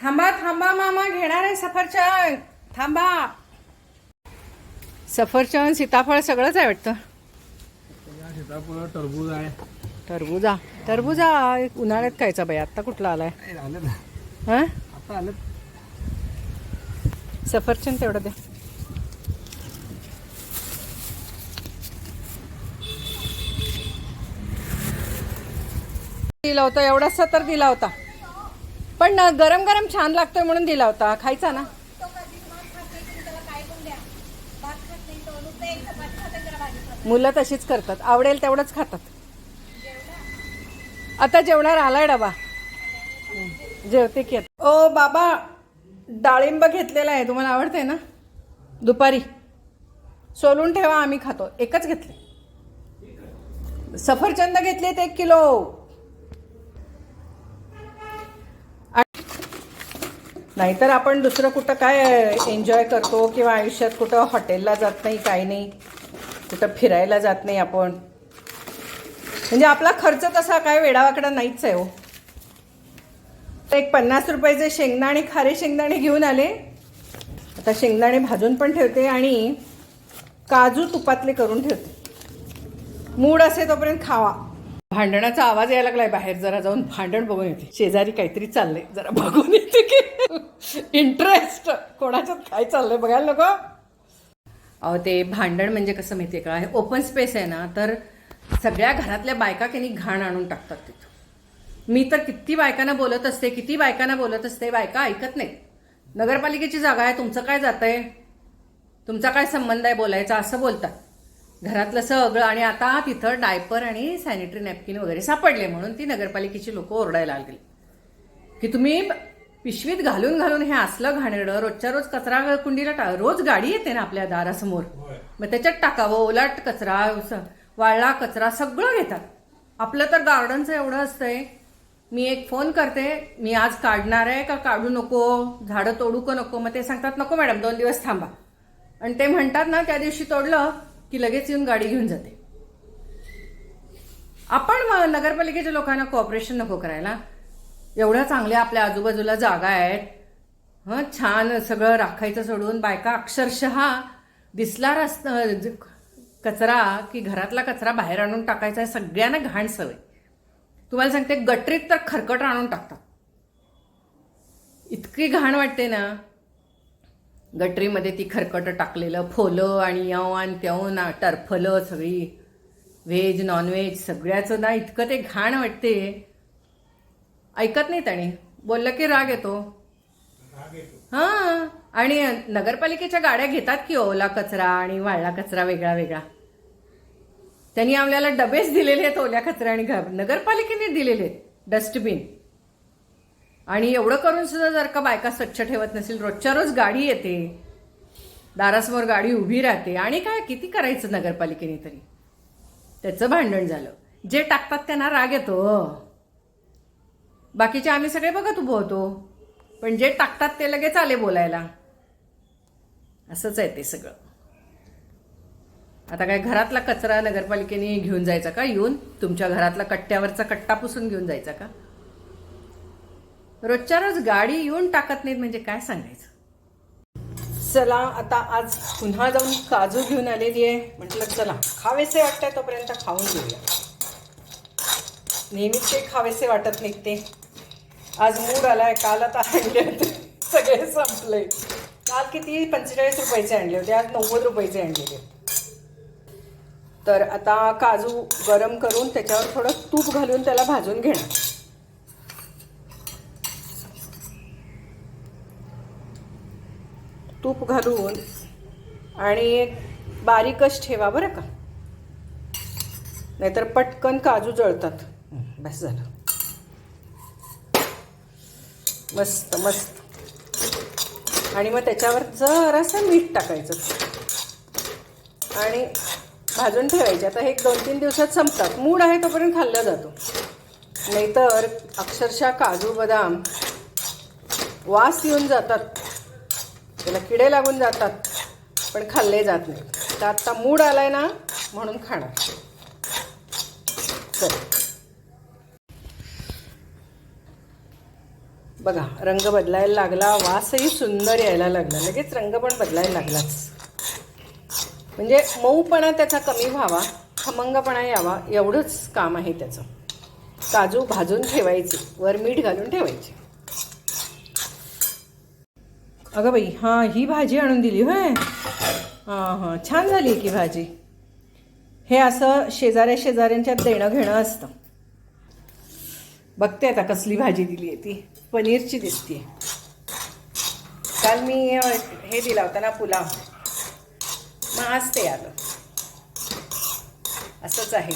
थांबा थांबा मामा घेणार आहे सफरचंद थांबा. सफरचंद सीताफळ सगळंच आहे वाटतं. सीताफळ टरबूज आहे. टरबुजा टरबुजा एक उन्हाळ्यात खायचा बाई. आत्ता कुठला आलाय? हा? आता सफरचंद तेवढं दे. दिला होता एवढासा तर दिला होता. पण गरम गरम छान लागतोय म्हणून दिला होता. खायचा ना? मुलं तशीच करतात. आवडेल तेवढंच खातात. आता जेवणार आलाय डबा. जेवते की ओ बाबा डाळिंब घेतलेला आहे. तुम्हाला आवडते ना? दुपारी. सोलून ठेवा आम्ही खातो. एकच घेतले. सफरचंद घेतलेत एक किलो. नाहीतर आपण दुसरं कुठं काय एन्जॉय करतो किंवा आयुष्यात कुठं हॉटेलला जात नाही काही नाही. कुठं फिरायला जात नाही आपण. म्हणजे आपला खर्च तसा काय वेडावाकडा नाहीच आहे हो. एक पन्नास रुपयाचे शेंगदाणे खारे शेंगदाणे घेऊन आले आता शेंगदाणे भाजून पण ठेवते आणि काजू तुपातले करून ठेवते. मूड असे तोपर्यंत खावा. भांडणाचा आवाज यायला लागलाय बाहेर जरा जाऊन भांडण बघून येते. शेजारी काहीतरी चाललंय जरा बघून येते की इंटरेस्ट कोणाच्यात काय चाललंय बघायला नको. अहो ते भांडण म्हणजे कसं माहितीये का? हे ओपन स्पेस आहे ना तर सगळ्या घरातल्या बायका त्यांनी घाण आणून टाकतात तिथं. मी तर किती बायकांना बोलत असते किती बायकांना बोलत असते बायका ऐकत नाही नगरपालिकेची जागा आहे तुमचं काय जात आहे तुमचा काय संबंध आहे बोलायचा? असं बोलतात. घरातलं सगळं आणि आता तिथं डायपर आणि सॅनिटरी नॅपकिन वगैरे सापडले म्हणून ती नगरपालिकेची लोक ओरडायला लागली. की तुम्ही पिशवीत घालून घालून हे असलं घाणेरडं रोजच्या रोज कचरा कुंडीला टा रोज गाडी येते ना आपल्या दारासमोर. मग त्याच्यात टाकावं ओलाट कचरा वाळला कचरा सगळं घेतात. आपलं तर गार्डनचं एवढं असतंय. मी एक फोन करते मी आज काढणार आहे का काढू नको? झाडं तोडू का नको? मग ते सांगतात नको मॅडम दोन दिवस थांबा. आणि ते म्हणतात ना त्या दिवशी तोडलं की लगेच येऊन गाडी घेऊन जाते. आपण नगरपालिकेच्या लोकांना कॉपरेशन नको करायला. एवढ्या चांगल्या आपल्या आजूबाजूला जागा आहेत. हं छान सगळं राखायचं सोडून बायका अक्षरशः दिसला रस्ता कचरा की घरातला कचरा बाहेर आणून टाकायचा आहे सगळ्यांना घाण सवय. तुम्हाला सांगते गटरीत तर खरकट आणून टाकतात. इतकी घाण वाटते ना. गटरीमध्ये ती खरकट टाकलेलं फोलं आणि याव आणि त्याव ना टरफलं सगळी व्हेज नॉनव्हेज सगळ्याचं ना इतकं ते घाण वाटते. ऐकत नाही त्याने. बोललं की राग येतो. हां. आणि नगरपालिकेच्या गाड्या घेतात की ओला कचरा आणि वाळला कचरा वेगळा वेगळा. त्यांनी आपल्याला डबेच दिलेले आहेत ओल्या कचरा आणि नगरपालिकेने दिलेले आहेत. डस्टबिन. आणि एवढं करून सुद्धा जर का बायका स्वच्छ ठेवत नसेल रोजच्या रोज गाडी येते दारासमोर गाडी उभी राहते आणि काय किती करायचं नगरपालिकेने तरी? त्याचं भांडण झालं. जे टाकतात त्यांना राग येतो. बाकीचे आम्ही सगळे बघत उभं होतो. पण जे टाकतात ते लगेच आले बोलायला. असंच आहे ते सगळं. आता काय घरातला कचरा नगरपालिकेने घेऊन जायचा का येऊन? तुमच्या घरातला कट्ट्यावरचा कट्टा पुसून घेऊन जायचा का? रोजच्या रोज गाडी येऊन टाकत नाहीत म्हणजे काय सांगायचं? चला आता आज पुन्हा जाऊन काजू घेऊन आलेली आहे. म्हटलं चला खावेसे वाटतंय तोपर्यंत खाऊन घेऊया. नेहमीच ते खावेसे वाटत नाहीत ते आज मूड आलाय काल आता आणले होते. सगळे संपले. काल किती? पंचेचाळीस रुपयाचे आणले होते. आज नव्वद रुपयाचे आणलेले तर आता काजू गरम करून त्याच्यावर थोडं तूप घालून त्याला भाजून घेणार. तूप घालून आणि बारीकच ठेवा बरं का. नाहीतर पटकन काजू जळतात. बस झालं. मस्त मस्त. आणि मग त्याच्यावर जरासं मीठ टाकायचं. आणि भाजून ठेवायचे. आता हे एक दोन तीन दिवसात संपतात. मूड आहे तोपर्यंत खाल्ला जातो. नाहीतर अक्षरशः काजू बदाम वास येऊन जातात. त्याला किडे लागून जातात पण खाल्ले जात नाही. तर आत्ता मूड आलाय ना म्हणून खाणार. चल. बघा रंग बदलायला लागला वासही सुंदर यायला लागला. लगेच रंग पण बदलायला लागलाच. म्हणजे मऊपणा त्याचा कमी व्हावा खमंगपणा यावा एवढंच काम आहे त्याचं. काजू भाजून ठेवायचे वर मीठ घालून ठेवायचे. अगं बाई हां ही भाजी आणून दिली होय? हां हां छान झाली की भाजी. हे असं शेजाऱ्या शेजाऱ्यांच्यात देणं घेणं असतं. बघते आता कसली भाजी दिली आहे ती. पनीरची दिसते काल मी हे दिला होता ना पुलाव. मग आज ते आलं. असंच आहे.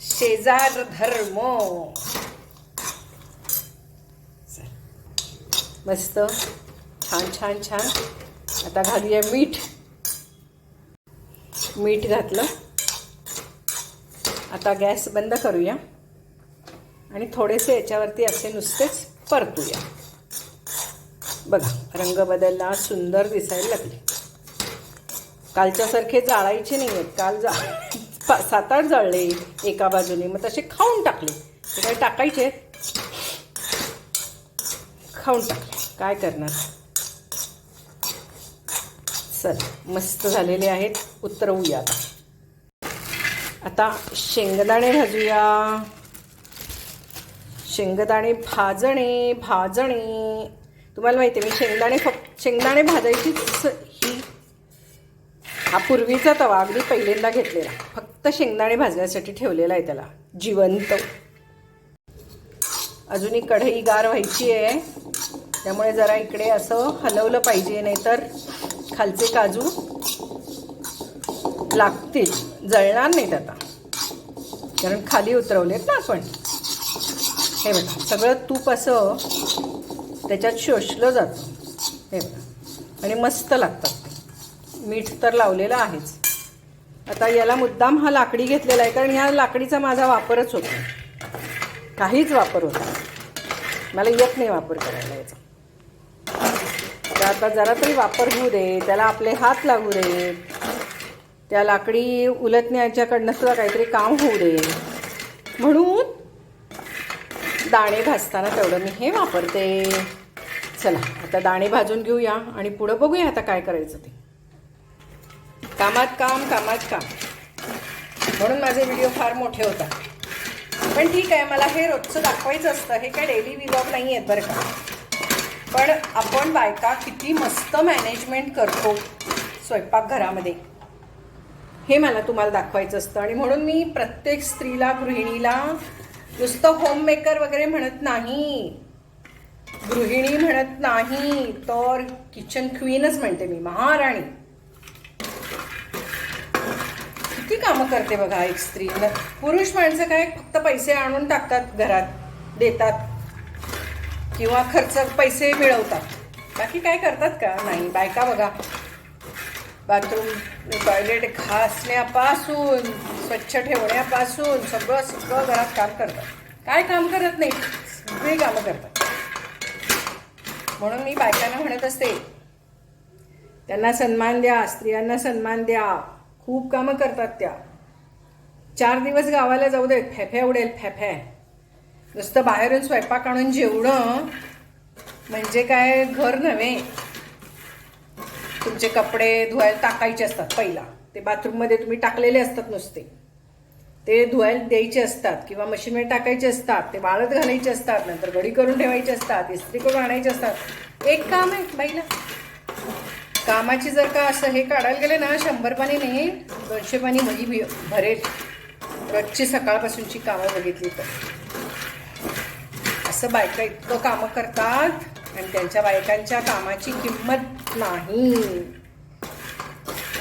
शेजार धर्म. मस्त. छान छान छान. आता घालूया मीठ. मीठ घातलं. आता गॅस बंद करूया. आणि थोडेसे याच्यावरती असे नुसतेच परतूया. बघा रंग बदलला सुंदर दिसायला लागले. कालच्यासारखे जाळायचे नाही आहेत काल जा सात आठ जळले एका बाजूने. मग तसे खाऊन टाकले. ते काय टाकायचे? खाऊन टाकले. काय करणार? चल मस्त झालेले आहेत. उतरवूया आता आता शेंगदाणे भाजूया. शेंगदाणे भाजणे भाजणे. तुम्हाला माहिती आहे मी शेंगदाणे फक्त शेंगदाणे भाजायचीच ही हा पूर्वीचा तवा अगदी पहिल्यांदा घेतलेला. फक्त शेंगदाणे भाजण्यासाठी ठेवलेला आहे त्याला. जिवंत. अजूनही कढई गार व्हायची आहे. त्यामुळे जरा इकडे असं हलवलं पाहिजे नाहीतर खालचे काजू लागतील. जळणार नाहीत आता. कारण खाली उतरवलेत ना आपण. हे बघा सगळं तूप असं त्याच्यात शोषलं जातं. हे बघा. आणि मस्त लागतात मीठ तर लावलेलं आहेच. आता याला मुद्दाम हा लाकडी घेतलेला आहे कारण ह्या लाकडीचा माझा वापरच होतो. काहीच वापर होता. मला येत नाही वापर करायला याचा. आता जरा तरी वापर होऊ दे त्याला आपले हात लागू दे. त्या लाकडी उलटण्याच्याकडनं सुद्धा काहीतरी काम होऊ दे. म्हणून दाणे भाजताना तेवढं मी हे वापरते. चला आता दाणे भाजून घेऊया आणि पुढं बघूया आता काय करायचं ते. कामात काम कामात काम. म्हणून माझे व्हिडिओ फार मोठे होतात. पण ठीक आहे मला हे रोजचं दाखवायचं असतं. हे काय डेली व्लॉग नाही आहेत बरं का. पण आपण बायका किती मस्त मॅनेजमेंट करतो स्वयंपाकघरामध्ये हे मला तुम्हाला दाखवायचं असतं. आणि म्हणून मी प्रत्येक स्त्रीला गृहिणीला नुसतं होममेकर वगैरे म्हणत नाही. गृहिणी म्हणत नाही. तर किचन क्वीनच म्हणते मी. महाराणी. किती कामं करते बघा एक स्त्री. पुरुष माणसं काय फक्त पैसे आणून टाकतात घरात देतात. किंवा खर्च पैसे मिळवतात. बाकी काय करतात का? नाही बायका बघा. बाथरूम टॉयलेट घासण्यापासून स्वच्छ ठेवण्यापासून सगळं सगळं घरात काम करतात. काय काम करत नाही सगळी कामं करतात. म्हणून मी बायकांना म्हणत असते त्यांना सन्मान द्या स्त्रियांना सन्मान द्या. खूप कामं करतात त्या. चार दिवस गावाला जाऊ देत फॅफॅ उडेल फॅफ्या नुसतं बाहेरून स्वयंपाक आणून जेवणं म्हणजे काय घर नव्हे. तुमचे कपडे धुवायला टाकायचे असतात पहिला. ते बाथरूममध्ये तुम्ही टाकलेले असतात नुसते. ते धुवायला द्यायचे असतात किंवा मशीनमध्ये टाकायचे असतात ते वाळत घालायचे असतात नंतर घडी करून ठेवायचे असतात इस्त्री करून आणायचे असतात. एक काम आहे बाईला. कामाची जर का असं हे काढायला गेले ना शंभर पाणी नाही दोनशे पाणी वही भरेल. रोजची सकाळपासूनची कामं बघितली तर. असं बायका इतकं कामं करतात आणि त्यांच्या बायकांच्या कामाची किंमत नाही.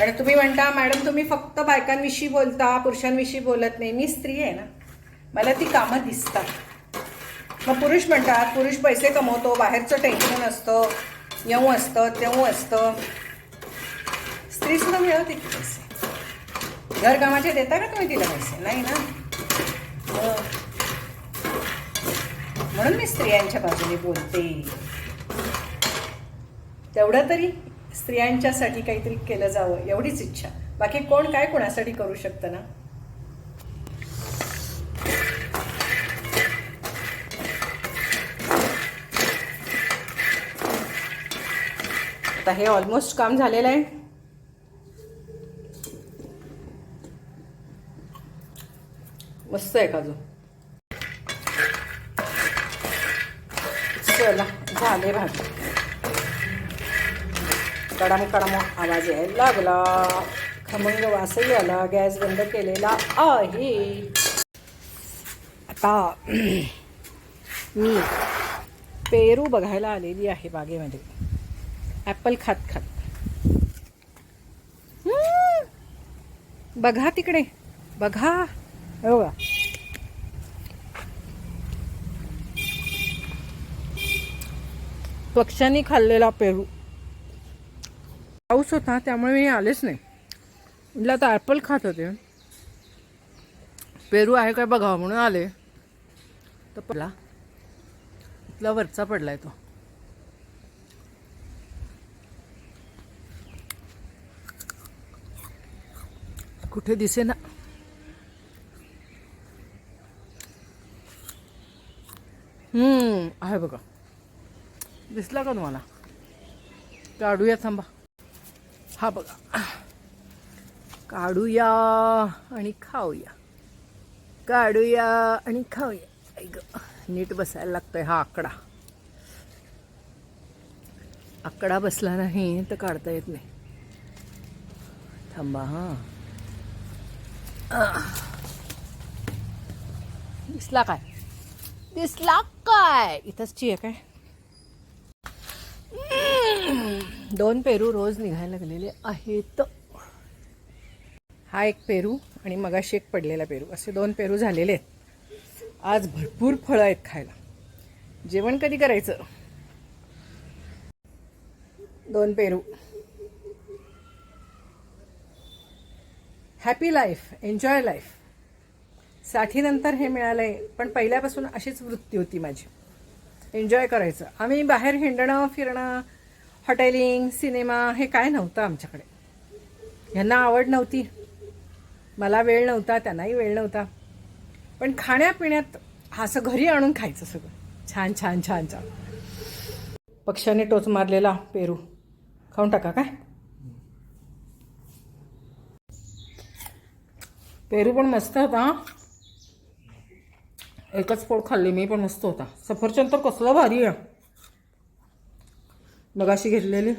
आणि तुम्ही म्हणता मॅडम तुम्ही फक्त बायकांविषयी बोलता पुरुषांविषयी बोलत नाही. मी स्त्री आहे ना. मला ती कामं दिसतात. मग पुरुष म्हणतात पुरुष पैसे कमवतो बाहेरचं टेन्शन असतं येऊ असतं तेऊ असतं. स्त्री सुद्धा मिळवते की पैसे. घरकामाचे देता का तुम्ही तिला पैसे? नाही ना. म्हणून मी स्त्रियांच्या बाजूने बोलते. तेवढं तरी स्त्रियांच्यासाठी काहीतरी केलं जावं एवढीच इच्छा. बाकी कोण काय कोणासाठी करू शकतं ना? आता हे ऑलमोस्ट काम झालेलं आहे. मस्त आहे का जो चला झाले भाजी कडाम कडाम आवाज यायला लागला. खमंग वासही आला गॅस बंद केलेला आहे. आता मी पेरू बघायला आलेली आहे बागेमध्ये. ॲपल खात खात. हम्म. बघा तिकडे बघा. हो पक्ष्यांनी खाल्लेला पेरू. पाऊस होता त्यामुळे मी आलेच नाही. म्हटलं आता ॲपल खात होते. पेरू आहे काय बघावं म्हणून आले. तर पडला. इथला वरचा पडलाय तो. कुठे दिसे ना हम्म आहे बघा. दिसला का तुम्हाला? काढूया थांबा. हा बघा. काढूया आणि खाऊया. काढूया आणि खाऊया. ऐक नीट बसायला लागतोय हा आकडा. आकडा बसला नाही तर काढता येत नाही. थांबा हा. दिसला काय? दिसला काय? इथंच आहे काय? दोन पेरू रोज निघायला लागलेले आहेत. हा एक पेरू आणि मगाशी एक पडलेला पेरू. असे दोन पेरू झालेले आहेत. आज भरपूर फळं आहेत खायला. जेवण कधी करायचं? दोन पेरू. हॅपी लाईफ एन्जॉय लाईफ साठीनंतर हे मिळालं आहे पण पहिल्यापासून अशीच वृत्ती होती माझी. एन्जॉय करायचं. आम्ही बाहेर हिंडणं फिरणं हॉटेलिंग सिनेमा हे काय नव्हतं आमच्याकडे. ह्यांना आवड नव्हती. मला वेळ नव्हता त्यांनाही वेळ नव्हता. पण खाण्यापिण्यात असं घरी आणून खायचं सगळं. छान छान छान छान. पक्ष्याने टोच मारलेला पेरू. खाऊन टाका काय? पेरू पण मस्त होता एकच पोळ खाल्ली मी पण मस्त होता. सफरचंद तर कसलं भारी आहे. मगाशी घेतलेली.